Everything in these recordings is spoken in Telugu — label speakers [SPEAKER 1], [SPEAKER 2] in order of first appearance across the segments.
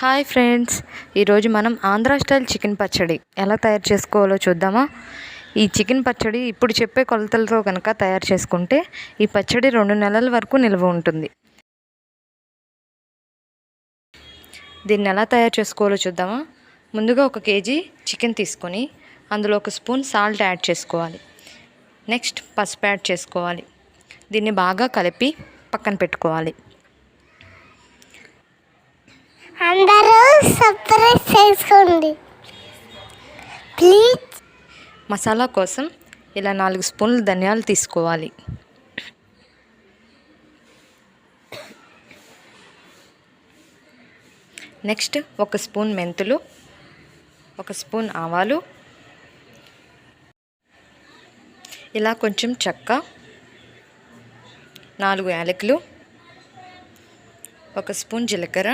[SPEAKER 1] హాయ్ ఫ్రెండ్స్ ఈరోజు మనం ఆంధ్ర స్టైల్ చికెన్ పచ్చడి ఎలా తయారు చేసుకోవాలో చూద్దామా? ఈ చికెన్ పచ్చడి ఇప్పుడు చెప్పే కొలతలతో కనుక తయారు చేసుకుంటే ఈ పచ్చడి రెండు నెలల వరకు నిల్వ ఉంటుంది. దీన్ని ఎలా తయారు చేసుకోవాలో చూద్దామా? ముందుగా ఒక కేజీ చికెన్ తీసుకొని అందులో ఒక స్పూన్ సాల్ట్ యాడ్ చేసుకోవాలి. నెక్స్ట్ పసుపు యాడ్ చేసుకోవాలి. దీన్ని బాగా కలిపి పక్కన పెట్టుకోవాలి.
[SPEAKER 2] అందరూ సబ్స్క్రైబ్ చేసుకోండి. ప్లీజ్
[SPEAKER 1] మసాలా కోసం ఇలా నాలుగు స్పూన్లు ధనియాలు తీసుకోవాలి. నెక్స్ట్ ఒక స్పూన్ మెంతులు ఒక స్పూన్ ఆవాలు ఇలా కొంచెం చెక్క నాలుగు యాలకులు ఒక స్పూన్ జీలకర్ర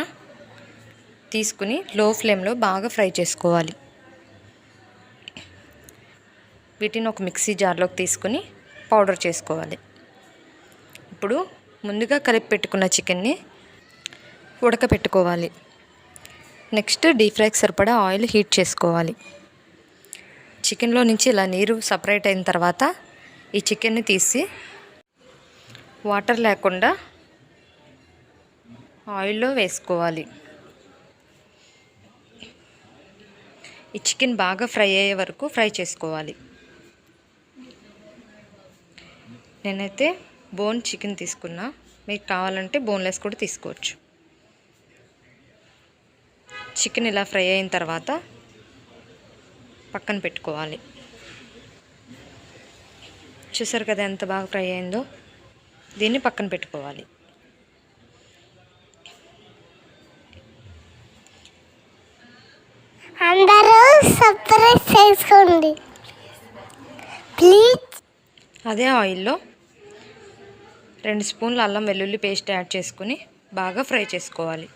[SPEAKER 1] తీసుకుని లో ఫ్లేమ్లో బాగా ఫ్రై చేసుకోవాలి. వీటిని ఒక మిక్సీ జార్లోకి తీసుకుని పౌడర్ చేసుకోవాలి. ఇప్పుడు ముందుగా కలిపి పెట్టుకున్న చికెన్ని ఉడకపెట్టుకోవాలి. నెక్స్ట్ డీప్ ఫ్రైకి సరిపడా ఆయిల్ హీట్ చేసుకోవాలి. చికెన్లో నుంచి ఇలా నీరు సపరేట్ అయిన తర్వాత ఈ చికెన్ని తీసి వాటర్ లేకుండా ఆయిల్లో వేసుకోవాలి. ఈ చికెన్ బాగా ఫ్రై అయ్యే వరకు ఫ్రై చేసుకోవాలి. నేనైతే బోన్ చికెన్ తీసుకున్నా. మీకు కావాలంటే బోన్లెస్ కూడా తీసుకోవచ్చు. చికెన్ ఇలా ఫ్రై అయిన తర్వాత పక్కన పెట్టుకోవాలి. చూసారు కదా ఎంత బాగా ఫ్రై అయిందో? దీన్ని పక్కన పెట్టుకోవాలి.
[SPEAKER 2] సబ్స్క్రైబ్ చేసుకోండి. ప్లీజ్.
[SPEAKER 1] అదే ఆయిల్లో రెండు స్పూన్లు అల్లం వెల్లుల్లి పేస్ట్ యాడ్ చేసుకుని బాగా ఫ్రై చేసుకోవాలి.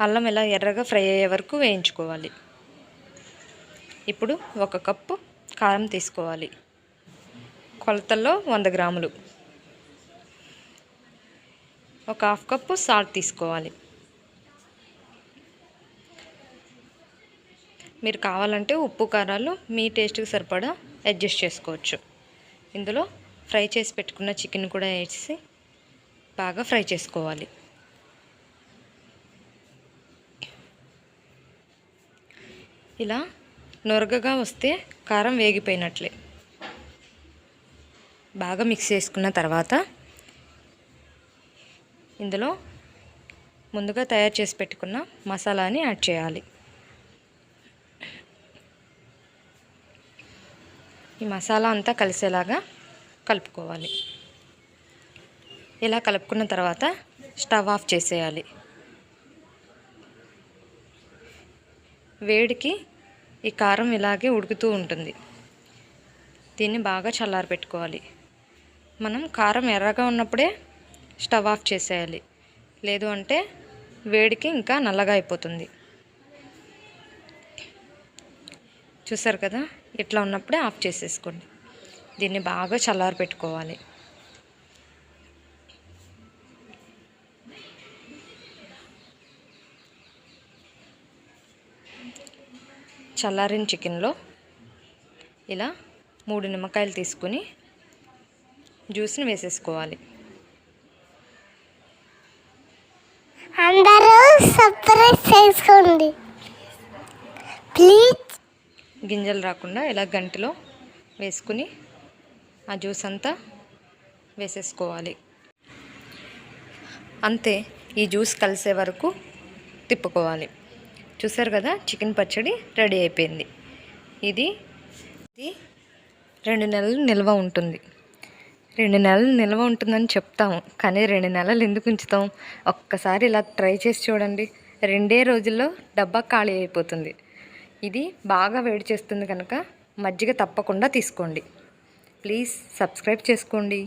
[SPEAKER 1] అల్లం ఇలా ఎర్రగా ఫ్రై అయ్యే వరకు వేయించుకోవాలి. ఇప్పుడు ఒక కప్పు కారం తీసుకోవాలి. కొలతల్లో వంద గ్రాములు. ఒక హాఫ్ కప్పు సాల్ట్ తీసుకోవాలి. మీరు కావాలంటే ఉప్పు కారాలు మీ టేస్ట్కి సరిపడా అడ్జస్ట్ చేసుకోవచ్చు. ఇందులో ఫ్రై చేసి పెట్టుకున్న చికెన్ కూడా వేసి బాగా ఫ్రై చేసుకోవాలి. ఇలా నొరగగా వస్తే కారం వేగిపోయినట్లే. బాగా మిక్స్ చేసుకున్న తర్వాత ఇందులో ముందుగా తయారు చేసి పెట్టుకున్న మసాలాని యాడ్ చేయాలి. ఈ మసాలా అంతా కలిసేలాగా కలుపుకోవాలి. ఇలా కలుపుకున్న తర్వాత స్టవ్ ఆఫ్ చేసేయాలి. వేడికి ఈ కారం ఇలాగే ఉడుకుతూ ఉంటుంది. దీన్ని బాగా చల్లారి పెట్టుకోవాలి. మనం కారం ఎర్రగా ఉన్నప్పుడే స్టవ్ ఆఫ్ చేసేయాలి. లేదు అంటే వేడికి ఇంకా నల్లగా అయిపోతుంది. చూసారు కదా? ఇట్లా ఉన్నప్పుడే ఆఫ్ చేసేసుకోండి. దీన్ని బాగా చల్లారి పెట్టుకోవాలి. చల్లారిన చికెన్లో ఇలా మూడు నిమ్మకాయలు తీసుకుని జ్యూస్ని వేసేసుకోవాలి.
[SPEAKER 2] అందరూ సబ్స్క్రైబ్ చేసుకోండి. ప్లీజ్
[SPEAKER 1] గింజలు రాకుండా ఇలా గంటిలో వేసుకుని ఆ జ్యూస్ అంతా వేసేసుకోవాలి. అంతే ఈ జ్యూస్ కలిసే వరకు తిప్పుకోవాలి. చూసారు కదా చికెన్ పచ్చడి రెడీ అయిపోయింది. ఇది ఇది రెండు నెలలు నిల్వ ఉంటుంది. రెండు నెలలు నిల్వ ఉంటుందని చెప్తాము కానీ రెండు నెలలు ఎందుకు ఉంచుతాం? ఒక్కసారి ఇలా ట్రై చేసి చూడండి. రెండే రోజుల్లో డబ్బా ఖాళీ అయిపోతుంది. ఇది బాగా వేడి చేస్తుంది కనుక మజ్జిగ తప్పకుండా తీసుకోండి. ప్లీజ్ సబ్స్క్రైబ్ చేసుకోండి.